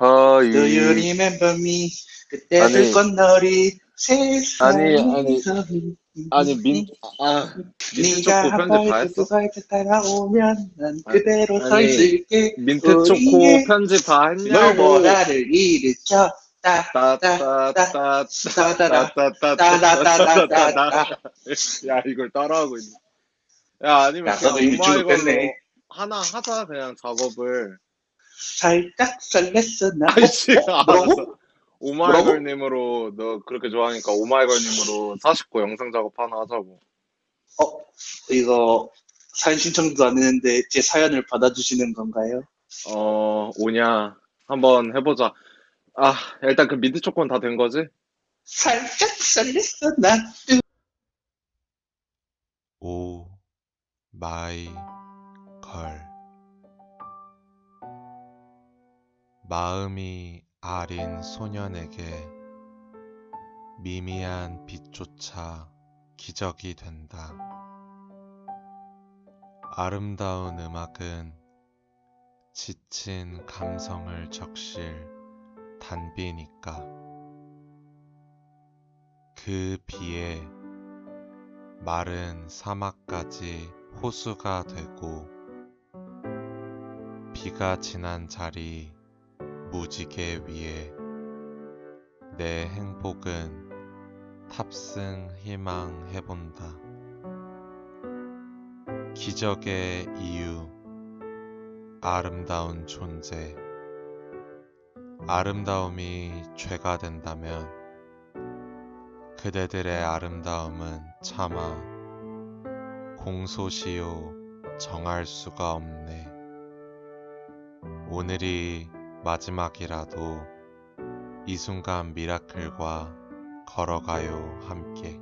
Do you remember me? 그때 아니. 불꽃놀이 세상이 아니, 민, 아, 민트 네가 초코 한 편집 다 했어? 두 따라오면 난 아니, 그대로 서 아니, 있을게 민트 우리의 초코 편집 다너 했냐고. 나를 일으켜 따 따따따따. 따다다 따따 따따따따따. 따다다다다다 야, 이걸 따라하고 있네. 야, 아니면 야, 그냥 이미 중독됐네. 오마이걸로 하나 하자, 그냥 작업을. 살짝 설렜어 나 아이씨, 뭐라고? 알았어. 오마이걸님으로, 너 그렇게 좋아하니까 오마이걸님으로 49 영상 작업 하나 하자고. 어, 이거 사연 신청도 안 했는데 제 사연을 받아주시는 건가요? 어, 오냐. 한번 해보자. 아, 일단 그 민트 초코는 다된 거지? 살짝 설렜어 나 오 마이 걸 마음이 아린 소년에게 미미한 빛조차 기적이 된다. 아름다운 음악은 지친 감성을 적실 단비니까. 그 비에 마른 사막까지 호수가 되고 비가 지난 자리 무지개 위에 내 행복은 탑승 희망해본다. 기적의 이유 아름다운 존재 아름다움이 죄가 된다면 그대들의 아름다움은 차마 공소시효 정할 수가 없네. 오늘이 마지막이라도 이 순간 미라클과 걸어가요 함께.